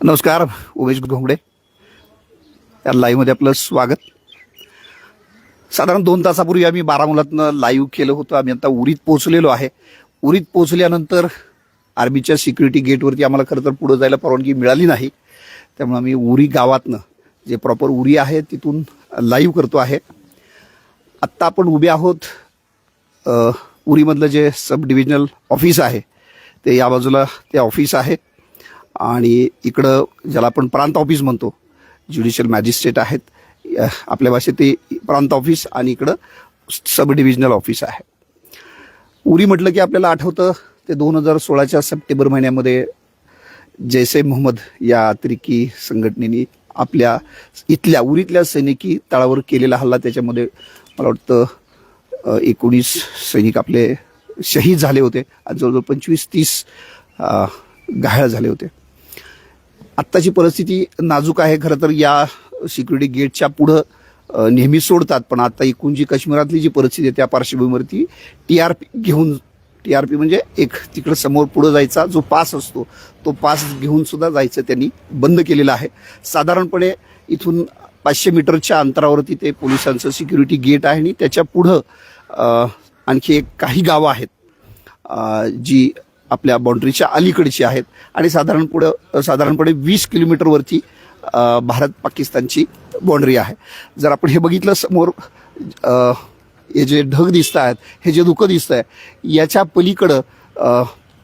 नमस्कार उमेश घोंगडे या लाईव्हमध्ये आपलं स्वागत. साधारण दोन तासापूर्वी आम्ही बारामुलातनं लाईव्ह केलं होतं. आम्ही आता उरीत पोहोचलेलो आहे. उरीत पोहोचल्यानंतर आर्मीच्या सिक्युरिटी गेटवरती आम्हाला खरं तर पुढं जायला परवानगी मिळाली नाही. त्यामुळे आम्ही उरी गावातनं जे प्रॉपर उरी आहे तिथून लाईव्ह करतो आहे. आत्ता आपण उभे आहोत उरीमधलं जे सब डिव्हिजनल ऑफिस आहे ते या बाजूला ते ऑफिस आहे. आणि इकडं ज्याला आपण प्रांत ऑफिस म्हणतो ज्युडिशियल मॅजिस्ट्रेट आहेत आपल्या भाषेत ते प्रांत ऑफिस आणि इकडं सब डिव्हिजनल ऑफिस आहे. उरी म्हटलं की आपल्याला आठवतं ते दोन हजार सोळाच्या सप्टेंबर महिन्यामध्ये जैसे मोहम्मद या अतिरेकी संघटनेने आपल्या इथल्या उरीतल्या सैनिकी तळावर केलेला हल्ला त्याच्यामध्ये मला वाटतं एकोणीस सैनिक आपले शहीद झाले होते. आणि जवळजवळ पंचवीस तीस घायळ झाले होते. आत्ताची परिस्थिती नाजूक आहे. खरं तर या सिक्युरिटी गेटच्या पुढं नेहमी सोडतात. पण आता एकूण जी काश्मीरातली जी परिस्थिती आहे त्या पार्श्वभूमीवरती टी आर पी घेऊन टी आर पी म्हणजे एक तिकडं समोर पुढं जायचा जो पास असतो तो पास घेऊन सुद्धा जायचं त्यांनी बंद केलेलं आहे. साधारणपणे इथून पाचशे मीटरच्या अंतरावरती ते पोलिसांचं सिक्युरिटी गेट आहे आणि त्याच्या पुढं आणखी एक काही गावं आहेत. जी आपल्या बाउंड्रीच्या अलीकडची आहेत. आणि साधारण पुढं साधारणपणे वीस किलोमीटरवरती भारत पाकिस्तानची बाउंड्री आहे. जर आपण हे बघितलं समोर हे जे ढग दिसत आहेत हे जे धुकं दिसत आहे याच्या पलीकडं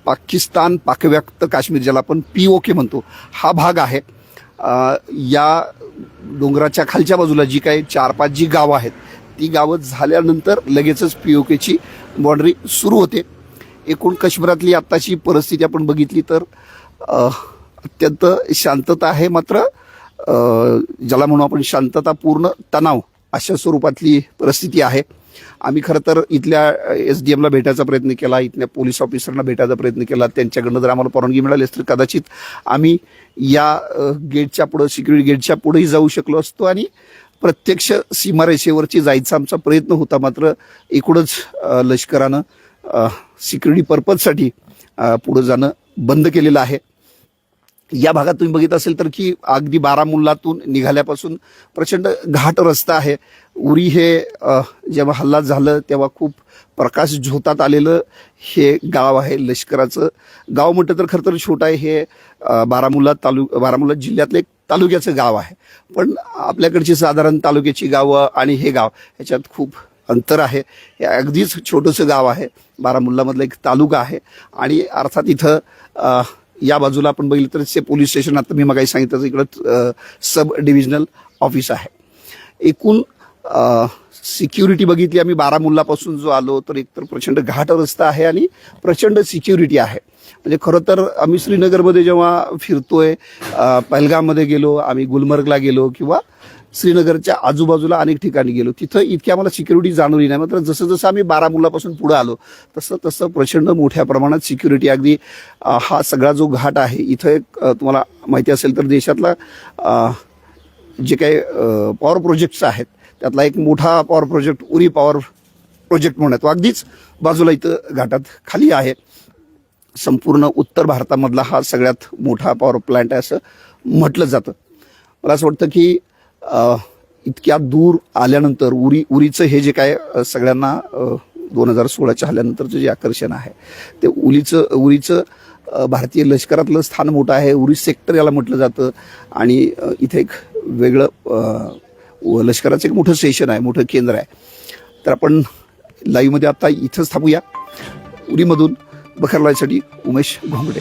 पाकिस्तान पाकव्याप्त काश्मीर ज्याला आपण पी ओ के म्हणतो हा भाग आहे. या डोंगराच्या खालच्या बाजूला जी काही चार पाच जी गावं आहेत ती गावं झाल्यानंतर लगेचच पी ओ केची बाउंड्री सुरू होते. एकूण काश्मीरातली आत्ताची परिस्थिती आपण बघितली तर अत्यंत शांतता आहे मात्र ज्याला म्हणू आपण शांततापूर्ण तणाव अशा स्वरूपातली परिस्थिती आहे. आम्ही खरं तर इथल्या एस डी एमला भेटायचा प्रयत्न केला इथल्या पोलीस ऑफिसरना भेटायचा प्रयत्न केला त्यांच्याकडनं जर आम्हाला परवानगी मिळाली तर कदाचित आम्ही या गेटच्या पुढं सिक्युरिटी गेटच्या पुढेही जाऊ शकलो असतो आणि प्रत्यक्ष सीमारेषेवरची जायचा आमचा प्रयत्न होता मात्र एकूणच लष्करानं सिक्युरिटी पर्पजसाठी पुढं जाणं बंद केलेलं आहे. या भागात तुम्ही बघित असेल तर की अगदी बारामुल्लातून निघाल्यापासून प्रचंड घाट रस्ता आहे. उरी हे जेव्हा हल्ला झालं तेव्हा खूप प्रकाश झोतात आलेलं हे गाव आहे लष्कराचं. गाव म्हटलं तर खरं तर छोटं आहे हे बारामुल्ला तालु बारामुल्ला जिल्ह्यातलं एक तालुक्याचं गाव आहे. पण आपल्याकडची साधारण तालुक्याची गावं आणि हे गाव ह्याच्यात खूप अंतर आहे. हे अगदीच छोटंसं गाव आहे. बारामुल्लामधलं एक तालुका आहे. आणि अर्थात इथं या बाजूला आपण बघितलं तर ते पोलीस स्टेशन आता मी मगाही सांगितलं इकडं सब डिव्हिजनल ऑफिस आहे. एकूण सिक्युरिटी बघितली आम्ही बारामुल्लापासून जो आलो तर एकतर प्रचंड घाट रस्ता आहे आणि प्रचंड सिक्युरिटी आहे. म्हणजे खरं तर आम्ही श्रीनगरमध्ये जेव्हा फिरतोय पहलगाममध्ये गेलो आम्ही गुलमर्गला गेलो किंवा श्रीनगरच्या आजूबाजूला अनेक ठिकाणी गेलो. तिथं इतकी आम्हाला सिक्युरिटी जाणवली नाही. मात्र जसं जसं आम्ही बारामुल्लापासून पुढे आलो तसं तसं प्रचंड मोठ्या प्रमाणात सिक्युरिटी अगदी हा सगळा जो घाट आहे इथं एक तुम्हाला माहिती असेल तर देशातला जे काही पॉवर प्रोजेक्ट्स आहेत त्यातला एक मोठा power project Uri power project म्हणून तो अगदीच बाजूला इथं घाटात खाली आहे. संपूर्ण उत्तर भारतामधला हा सगळ्यात मोठा पॉवर प्लांट आहे असं म्हटलं जातं. मला असं वाटतं की इतक्या दूर आल्यानंतर उरी उरीचं हे जे काय सगळ्यांना दोन हजार सोळाच्या आल्यानंतरचं जे आकर्षण आहे ते उलीचं उरीचं भारतीय लष्करातलं स्थान मोठं आहे उरी सेक्टर याला म्हटलं जातं. आणि इथे एक वेगळं लष्कराचं एक मोठं सेशन आहे मोठं केंद्र आहे. तर आपण लाईव्हमध्ये आता इथंच थांबूया. उरीमधून बखरलायसाठी उमेश घोंगडे.